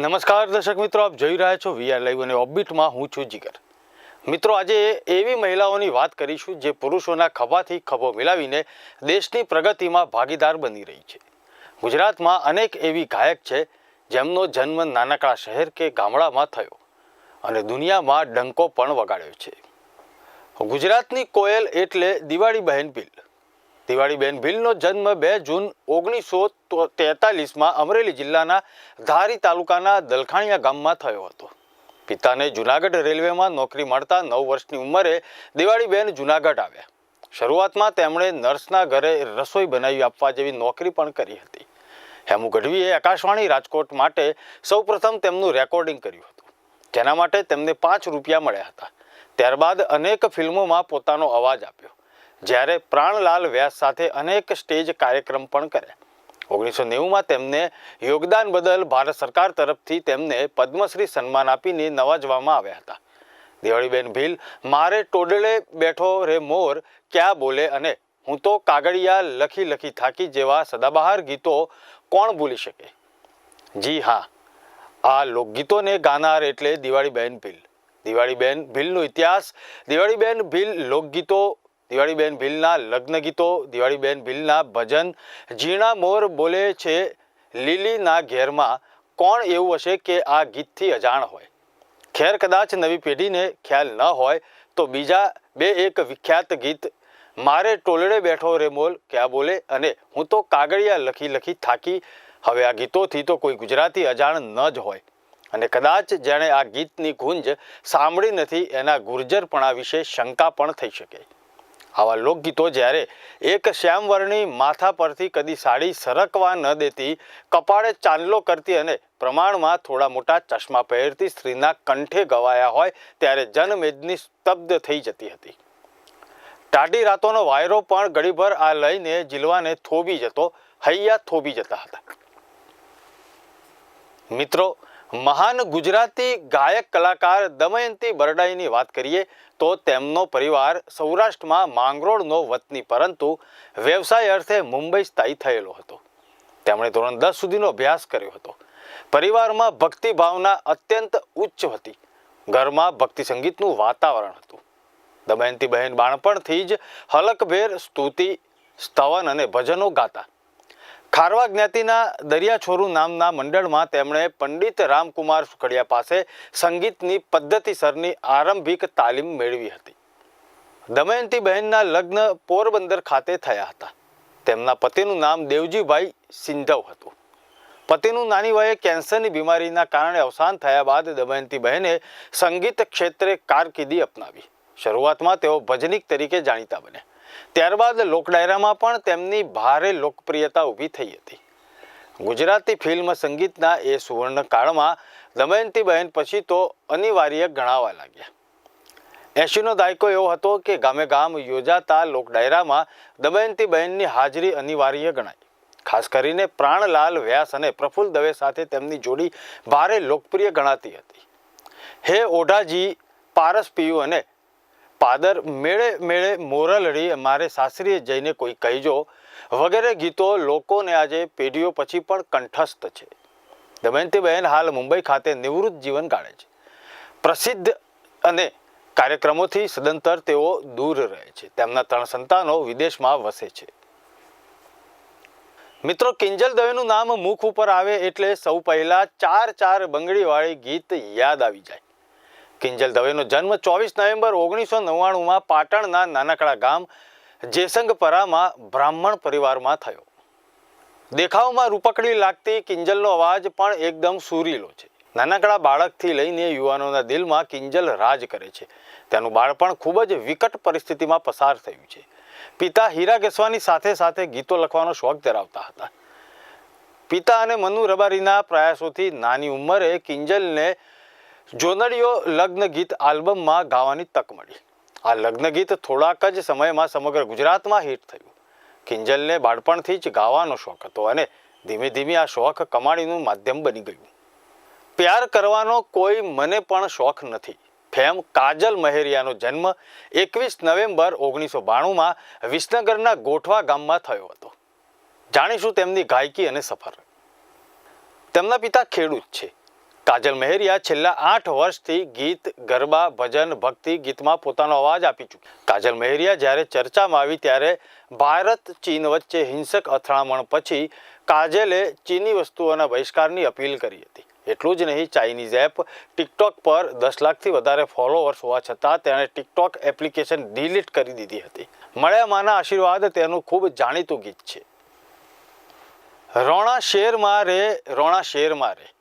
નમસ્કાર દર્શક મિત્રો, આપ જોઈ રહ્યા છો વીઆર લાઈવ અને ઓબિટમાં હું છું જીગર. મિત્રો, આજે એવી મહિલાઓની વાત કરીશું જે પુરુષોના ખભાથી ખભો મિલાવીને દેશની પ્રગતિમાં ભાગીદાર બની રહી છે. ગુજરાતમાં અનેક એવી ગાયક છે જેમનો જન્મ નાનકડા શહેર કે ગામડામાં થયો અને દુનિયામાં ડંકો પણ વગાડ્યો છે. ગુજરાતની કોયલ એટલે દિવાળી બહેન દિવાળીબેન ભીલનો જન્મ બે જૂન ઓગણીસો તેતાલીસમાં અમરેલી જિલ્લાના ધારી તાલુકાના દલખાણીયા ગામમાં થયો હતો. પિતાને જુનાગઢ રેલવેમાં નોકરી મળતા નવ વર્ષની ઉંમરે દિવાળીબેન જુનાગઢ આવ્યા. શરૂઆતમાં તેમણે નર્સના ઘરે રસોઈ બનાવી આપવા જેવી નોકરી પણ કરી હતી. હેમુ ગઢવીએ આકાશવાણી રાજકોટ માટે સૌપ્રથમ તેમનું રેકોર્ડિંગ કર્યું હતું. જેના માટે તેમને પાંચ રૂપિયા મળ્યા હતા. ત્યારબાદ અનેક ફિલ્મોમાં પોતાનો અવાજ આપ્યો. જ્યારે પ્રાણલાલ વ્યાસ સાથે અનેક સ્ટેજ કાર્યક્રમ પણ કર્યા. ઓગણીસો નેવુંમાં તેમને યોગદાન બદલ ભારત સરકાર તરફથી તેમને પદ્મશ્રી સન્માન આપીને નવાજવામાં આવ્યા હતા. દેવળીબેન ભીલ, મારે ટોડલે બેઠો રે મોર, ક્યાં બોલે અને? હું તો કાગળિયા લખી લખી થાકી જેવા સદાબહાર ગીતો કોણ ભૂલી શકે? જી હા, આ લોકગીતોને ગાનાર એટલે દિવાળીબેન ભીલ. દિવાળીબેન ભીલનો ઇતિહાસ, દિવાળીબેન ભીલ લોકગીતો દિવાળીબેન ભીલના લગ્ન ગીતો, દિવાળીબેન ભીલના ભજન, ઝીણા મોર બોલે છે લીલીના ઘેરમાં. કોણ એવું હશે કે આ ગીતથી અજાણ હોય? ખેર કદાચ નવી પેઢીને ખ્યાલ ન હોય તો બીજા બે એક વિખ્યાત ગીત. મારે ટોલડે બેઠો રે મોલ, ક્યાં બોલે? અને હું તો કાગળિયા લખી લખી થાકી. હવે આ ગીતોથી તો કોઈ ગુજરાતી અજાણ ન જ હોય. અને કદાચ જેણે આ ગીતની ગુંજ સાંભળી નથી, એના ગુર્જરપણા વિશે શંકા પણ થઈ શકે. આવા લોકગીતો જ્યારે એક શ્યામવર્ણી માથા પરથી કદી સાડી સરકવા ન દેતી, કપાળે ચાંદલો કરતી અને પ્રમાણમાં થોડા મોટા ચશ્મા પહેરતી સ્ત્રીના કંઠે ગવાયા હોય, ત્યારે જનમેદની સ્તબ્ધ થઈ જતી હતી. ટાઢી રાતોનો વાયરો પણ ઘડીભર આ લઈને જીલવાને થોબી જતો, હૈયા થોબી જતા હતા. મિત્રો મહાન ગુજરાતી ગાયક કલાકાર દમયંતી બરડાઈની વાત કરીએ તો તેમનો પરિવાર સૌરાષ્ટ્રમાં માંગરોળનો વતની, પરંતુ વ્યવસાય અર્થે મુંબઈ સ્થાયી થયેલો હતો. તેમણે ધોરણ દસ સુધીનો અભ્યાસ કર્યો હતો. પરિવારમાં ભક્તિ ભાવના અત્યંત ઉચ્ચ હતી. ઘરમાં ભક્તિ સંગીતનું વાતાવરણ હતું. દમયંતી બહેન બાળપણથી જ હલકભેર સ્તુતિ, સ્તવન અને ભજનો ગાતા. ખારવા જ્ઞાતિના દરિયાછોરુ નામના મંડળમાં તેમણે પંડિત રામકુમાર સુખડિયા પાસે સંગીતની પદ્ધતિસરની આરંભિક તાલીમ મેળવી હતી. દમયંતી બહેનના લગ્ન પોરબંદર ખાતે થયા હતા. તેમના પતિનું નામ દેવજીભાઈ સિંધવ હતું. પતિનું નાની વયે કેન્સરની બીમારીના કારણે અવસાન થયા બાદ દમયંતી બહેને સંગીત ક્ષેત્રે કારકિર્દી અપનાવી. શરૂઆતમાં તેઓ ભજનિક તરીકે જાણીતા બન્યા. ત્યારબાદ લોકડાયરામાં પણ તેમની ભારે લોકપ્રિયતા ઊભી થઈ હતી. ગુજરાતી ફિલ્મ સંગીતના એ સુવર્ણ કાળમાં દમયંતી બહેન પછી તો અનિવાર્ય ગણાવા લાગ્યા. એંશીનો દાયકો એવો હતો કે ગામે ગામ યોજાતા લોકડાયરામાં દમયંતી બહેનની હાજરી અનિવાર્ય ગણાય. ખાસ કરીને પ્રાણલાલ વ્યાસ અને પ્રફુલ્લ દવે સાથે તેમની જોડી ભારે લોકપ્રિય ગણાતી હતી. હે ઓઢાજી, પારસ પિયુ અને પાદર મેળે મેળે મોરલડી મારે સાસરીએ જઈને કોઈ કહીજો. વગેરે ગીતો લોકોને આજે પેઢીઓ પછી પણ કંઠસ્થ છે. દમયંતીબહેન હાલ મુંબઈ ખાતે નિવૃત્ત જીવન ગાળે છે. પ્રસિદ્ધ અને કાર્યક્રમોથી સદંતર તેઓ દૂર રહે છે. તેમના ત્રણ સંતાનો વિદેશમાં વસે છે. મિત્રો, કિંજલ દવેનું નામ મુખ ઉપર આવે એટલે સૌ પહેલાં ચાર ચાર બંગડીવાળી ગીત યાદ આવી જાય. કિંજલ દવેનો જન્મ ચોવીસ નવેમ્બર ઓગણીસો નવ્વાણુંમાં પાટણના નાનકડા ગામ જેસંગપરામાં બ્રાહ્મણ પરિવારમાં થયો. દેખાવમાં રૂપકડી લાગતી કિંજલનો અવાજ પણ એકદમ સુરીલો છે. નાનકડા બાળકથી લઈને યુવાનોના દિલમાં કિંજલ રાજ કરે છે. તેનું બાળપણ ખૂબ જ વિકટ પરિસ્થિતિમાં પસાર થયું છે. પિતા હીરા ઘેસવાની સાથે સાથે ગીતો લખવાનો શોખ ધરાવતા હતા. પિતા અને મનુ રબારીના પ્રયાસોથી નાની ઉંમરે કિંજલને જોનડીઓ લગ્ન ગીત આલ્બમમાં ગાવાની તક મળી. આ લગ્ન ગીત થોડાક જ સમયમાં સમગ્ર ગુજરાતમાં હિટ થયું. કિંજલને બાળપણથી જ ગાવાનો શોખ હતો અને ધીમે ધીમે આ શોખ કમાણીનું માધ્યમ બની ગયું. પ્યાર કરવાનો કોઈ મને પણ શોખ નથી. ફેમ કાજલ મહેરિયાનો જન્મ એકવીસ નવેમ્બર ઓગણીસો બાણુંમાં વિસનગરના ગોઠવા ગામમાં થયો હતો. જાણીશું તેમની ગાયકી અને સફર. તેમના પિતા ખેડૂત છે. કાજલ મહેરિયા છેલ્લા આઠ વર્ષથી ગીત, ગરબા, ભજન, ભક્તિ ગીતમાં પોતાનો અવાજ આપી ચૂકી કાજલ મહેરિયા જ્યારે ચર્ચામાં આવી ત્યારે ભારત, ચીન વચ્ચે હિંસક અથડામણ પછી કાજલે ચીની વસ્તુઓના બહિષ્કારની અપીલ કરી હતી. એટલું જ નહીં, ચાઇનીઝ એપ ટિકટોક પર દસ લાખથી વધારે ફોલોઅર્સ હોવા છતાં તેણે ટિકટોક એપ્લિકેશન ડિલીટ કરી દીધી હતી. મળ્યા માના આશીર્વાદ તેનું ખૂબ જાણીતું ગીત છે. રોણા શેર મારે, રોણા શેર મારે.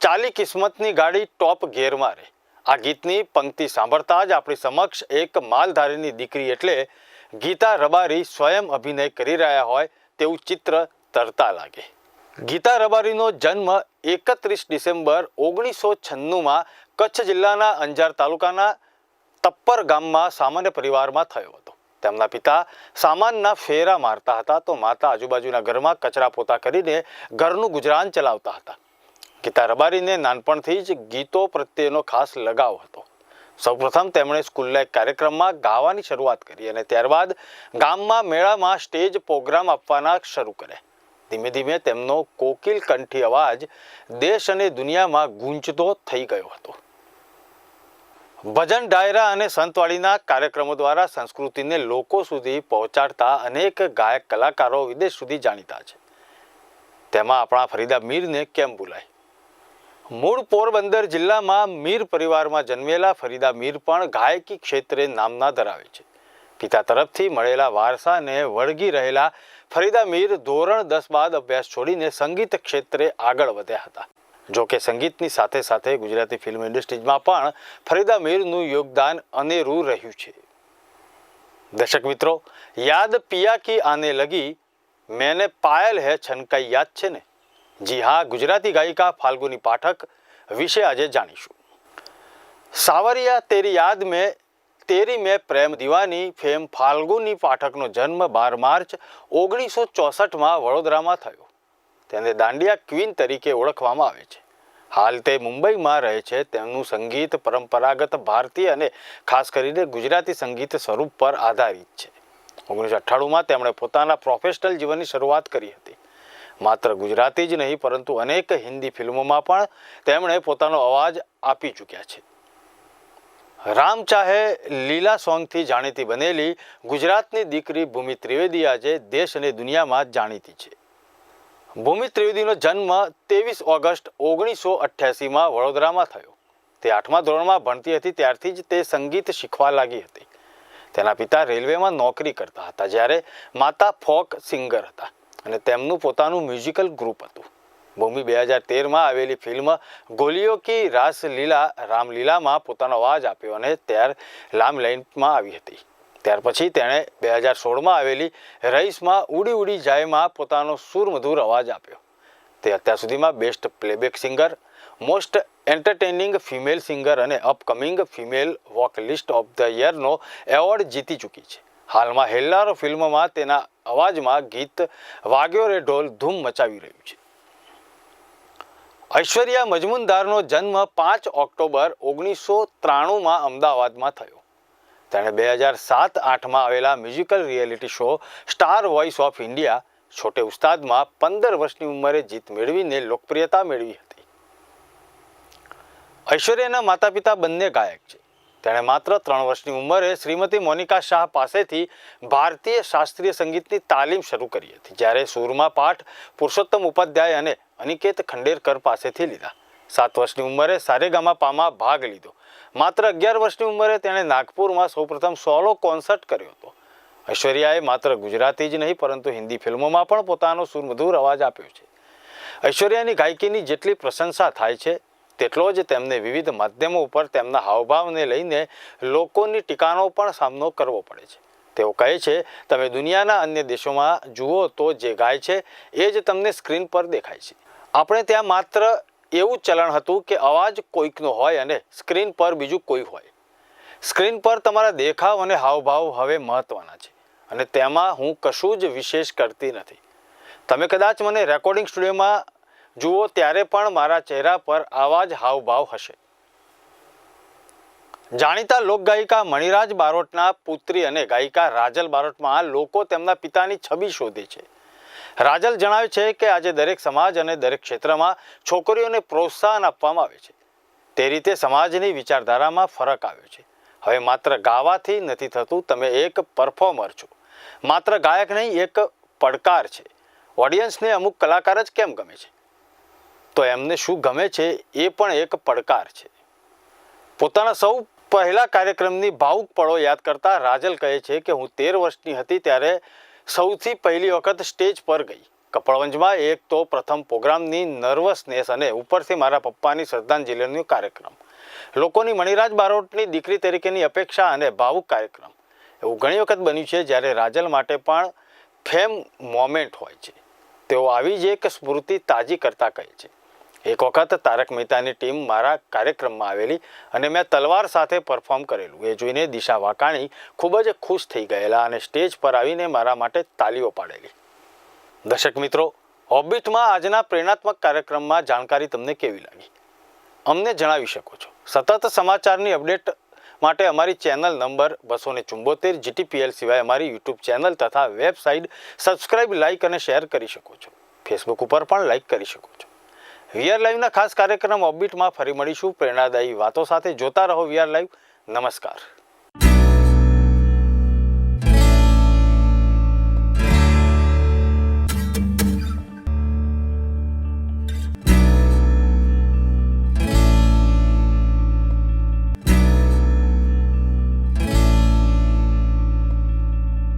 ચાલી કિસ્મતની ગાડી ટોપ ગેર મારે આ ગીતની પંક્તિ સાંભળતા જ આપણી સમક્ષ એક માલધારીની દીકરી એટલે ગીતા રબારી સ્વયં અભિનય કરી રહ્યા હોય તેવું ચિત્ર તરતા લાગે. ગીતા રબારીનો જન્મ એકત્રીસ ડિસેમ્બર ઓગણીસો છન્નુંમાં કચ્છ જિલ્લાના અંજાર તાલુકાના તપ્પર ગામમાં સામાન્ય પરિવારમાં થયો હતો. તેમના પિતા સામાનના ફેરા મારતા હતા તો માતા આજુબાજુના ઘરમાં કચરા પોતા કરીને ઘરનું ગુજરાન ચલાવતા હતા. ગીતા રબારીને નાનપણથી જ ગીતો પ્રત્યેનો ખાસ લગાવ હતો. સૌપ્રથમ તેમણે સ્કૂલના એક કાર્યક્રમમાં ગાવાની શરૂઆત કરી અને ત્યારબાદ ગામમાં મેળામાં સ્ટેજ પ્રોગ્રામ આપવાના શરૂ કર્યા. ધીમે ધીમે તેમનો કોકિલ કંઠી અવાજ દેશ અને દુનિયામાં ગુંજતો થઈ ગયો હતો. ભજન ડાયરા અને સંતવાડીના કાર્યક્રમો દ્વારા સંસ્કૃતિને લોકો સુધી પહોંચાડતા અનેક ગાયક કલાકારો વિદેશ સુધી જાણીતા છે. તેમાં આપણા ફરીદા મીરને કેમ ભૂલાય? મૂળ પોરબંદર જિલ્લામાં મીર પરિવારમાં જન્મેલા ફરીદા મીર પણ ગાયકી ક્ષેત્રે નામના ધરાવે છે. પિતા તરફથી મળેલા વારસાને વળગી રહેલા ફરીદા મીર ધોરણ દસ બાદ અભ્યાસ છોડીને સંગીત ક્ષેત્રે આગળ વધ્યા હતા. જોકે સંગીતની સાથે સાથે ગુજરાતી ફિલ્મ ઇન્ડસ્ટ્રીઝમાં પણ ફરીદા મીરનું યોગદાન અનેરું રહ્યું છે. દર્શક મિત્રો, યાદ પિયા કી આને લગી મેને પાયલ હે છનકાઈ યાદ છે ને? જી હા, ગુજરાતી ગાયિકા, ફાલ્ગુની પાઠક વિશે આજે જાણીશું. સાવરિયા, તેરી યાદ મેં, તેરી મેં પ્રેમ દીવાની ફેમ ફાલ્ગુની પાઠકનો જન્મ બાર માર્ચ ઓગણીસો ચોસઠમાં વડોદરામાં થયો. તેને દાંડિયા ક્વીન તરીકે ઓળખવામાં આવે છે. હાલ તે મુંબઈમાં રહે છે. તેમનું સંગીત પરંપરાગત ભારતીય અને ખાસ કરીને ગુજરાતી સંગીત સ્વરૂપ પર આધારિત છે. ઓગણીસો અઠ્ઠાણુંમાં તેમણે પોતાના પ્રોફેશનલ જીવનની શરૂઆત કરી હતી. માત્ર ગુજરાતી જ નહીં, પરંતુ અનેક હિન્દી ફિલ્મોમાં પણ તેમણે પોતાનો અવાજ આપી ચૂક્યા છે. રામ ચાહે લીલા સોંગથી જાણીતી બનેલી ગુજરાતની દીકરી ભૂમિ ત્રિવેદી આજે દેશ અને દુનિયામાં જાણીતી છે. ભૂમિ ત્રિવેદીનો જન્મ ત્રેવીસ ઓગસ્ટ ઓગણીસો અઠ્યાસીમાં વડોદરામાં થયો. તે આઠમા ધોરણમાં ભણતી હતી, ત્યારથી જ તે સંગીત શીખવા લાગી હતી. તેના પિતા રેલવેમાં નોકરી કરતા હતા, જ્યારે માતા ફોક સિંગર હતા. અને તેમનું પોતાનું મ્યુઝિકલ ગ્રુપ હતું. ભૂમિ બે હજાર તેરમાં આવેલી ફિલ્મ ગોલીઓ કી રાસલીલા રામલીલામાં પોતાનો અવાજ આપ્યો અને ત્યાર લામલાઇનમાં આવી હતી. ત્યાર પછી તેણે બે હજાર સોળમાં આવેલી રઈસમાં ઉડી ઉડી જાયમાં પોતાનો સુરમધુર અવાજ આપ્યો. તે અત્યાર સુધીમાં best playback singer most entertaining female singer અને upcoming female vocalist of the યરનો award જીતી ચૂકી છે. હાલમાં હેલ્લારો ફિલ્મમાં તેના અવાજમાં ગીત વાગ્યો રે ઢોલ ધૂમ મચાવી રહ્યું છે. ઐશ્વર્યા મજમુનદારનો જન્મ પાંચ ઓક્ટોબર ઓગણીસો ત્રાણુંમાં અમદાવાદમાં થયો. તેણે બે હજાર સાત આઠમાં આવેલા musical reality show star voice of India Chhote ઉસ્તાદમાં પંદર વર્ષની ઉંમરે જીત મેળવીને લોકપ્રિયતા મેળવી હતી. ઐશ્વર્યાના માતા પિતા બંને ગાયક છે. તેણે માત્ર ત્રણ વર્ષની ઉંમરે શ્રીમતી મોનિકા શાહ પાસેથી ભારતીય શાસ્ત્રીય સંગીતની તાલીમ શરૂ કરી હતી, જ્યારે સૂરમાં પાઠ પુરુષોત્તમ ઉપાધ્યાય અને અનિકેત ખંડેરકર પાસેથી લીધા. સાત વર્ષની ઉંમરે સારેગામા પામાં ભાગ લીધો. માત્ર અગિયાર વર્ષની ઉંમરે તેણે નાગપુરમાં સૌપ્રથમ સોલો કોન્સર્ટ કર્યો હતો. ઐશ્વર્યાએ માત્ર ગુજરાતી જ નહીં, પરંતુ હિન્દી ફિલ્મોમાં પણ પોતાનો સુરમધુર અવાજ આપ્યો છે. ઐશ્વર્યાની ગાયકીની જેટલી પ્રશંસા થાય છે તેટલો જ તેમને વિવિધ માધ્યમો ઉપર તેમના હાવભાવને લઈને લોકોની ટીકાનો પણ સામનો કરવો પડે છે. તેઓ કહે છે, તમે દુનિયાના અન્ય દેશોમાં જુઓ તો જે ગાય છે, એ જ તમને સ્ક્રીન પર દેખાય છે. આપણે ત્યાં માત્ર એવું ચલણ હતું કે અવાજ કોઈકનો હોય અને સ્ક્રીન પર બીજું કોઈ હોય. સ્ક્રીન પર તમારા દેખાવ અને હાવભાવ હવે મહત્ત્વના છે અને તેમાં હું કશું જ વિશેષ કરતી નથી. તમે કદાચ મને રેકોર્ડિંગ સ્ટુડિયોમાં જુઓ ત્યારે પણ મારા ચહેરા પર આવા જ હાવભાવ હશે. જાણીતા લોકગાયિકા મણિરાજ બારોટના પુત્રી અને ગાયિકા રાજલ બારોટમાં લોકો તેમના પિતાની છબી શોધે છે. રાજલ જણાવે છે કે આજે દરેક સમાજ અને દરેક ક્ષેત્રમાં છોકરીઓને પ્રોત્સાહન આપવામાં આવે છે. તે રીતે સમાજની વિચારધારામાં ફરક આવ્યો છે. હવે માત્ર ગાવાથી નથી થતું, તમે એક પરફોર્મર છો. માત્ર ગાયક નહીં, એક પડકાર છે. ઓડિયન્સને અમુક કલાકાર જ કેમ ગમે છે? તો એમને શું ગમે છે એ પણ એક પડકાર છે. પોતાના સૌ પહેલા કાર્યક્રમની ભાવુક પળો યાદ કરતા રાજલ કહે છે કે હું તેર વર્ષની હતી ત્યારે સૌથી પહેલી વખત સ્ટેજ પર ગઈ. કપડવંજમાં એક તો પ્રથમ પ્રોગ્રામની નર્વસનેસ અને ઉપરથી મારા પપ્પાની શ્રદ્ધાંજલિનો કાર્યક્રમ. લોકોની મણિરાજ બારોટની દીકરી તરીકેની અપેક્ષા અને ભાવુક કાર્યક્રમ. એવું ઘણી વખત બન્યું છે જ્યારે રાજલ માટે પણ ફેમ મોમેન્ટ હોય છે. તેઓ આવી જ એક સ્મૃતિ તાજી કરતા કહે છે. એક વખત તારક મહેતાની ટીમ મારા કાર્યક્રમમાં આવેલી અને મેં તલવાર સાથે પરફોર્મ કરેલું. એ જોઈને દિશા વાકાણી ખૂબ જ ખુશ થઈ ગયેલા અને સ્ટેજ પર આવીને મારા માટે તાલીઓ પાડેલી. દર્શક મિત્રો ઓબિટમાં આજના પ્રેરણાત્મક કાર્યક્રમમાં જાણકારી તમને કેવી લાગી? અમને જણાવી શકો છો. સતત સમાચારની અપડેટ માટે અમારી ચેનલ નંબર બસો ને ચુંબોતેર જીટીપીએલ સિવાય અમારી યુટ્યુબ ચેનલ તથા વેબસાઇટ સબસ્ક્રાઇબ, લાઇક અને શેર કરી શકો છો. ફેસબુક ઉપર પણ લાઇક કરી શકો છો. વીઆર લાઈવના ખાસ કાર્યક્રમ ઓબિટમાં ફરી મળીશું. પ્રેરણાદાયી વાતો સાથે જોતા રહો વીઆર લાઈવ. નમસ્કાર.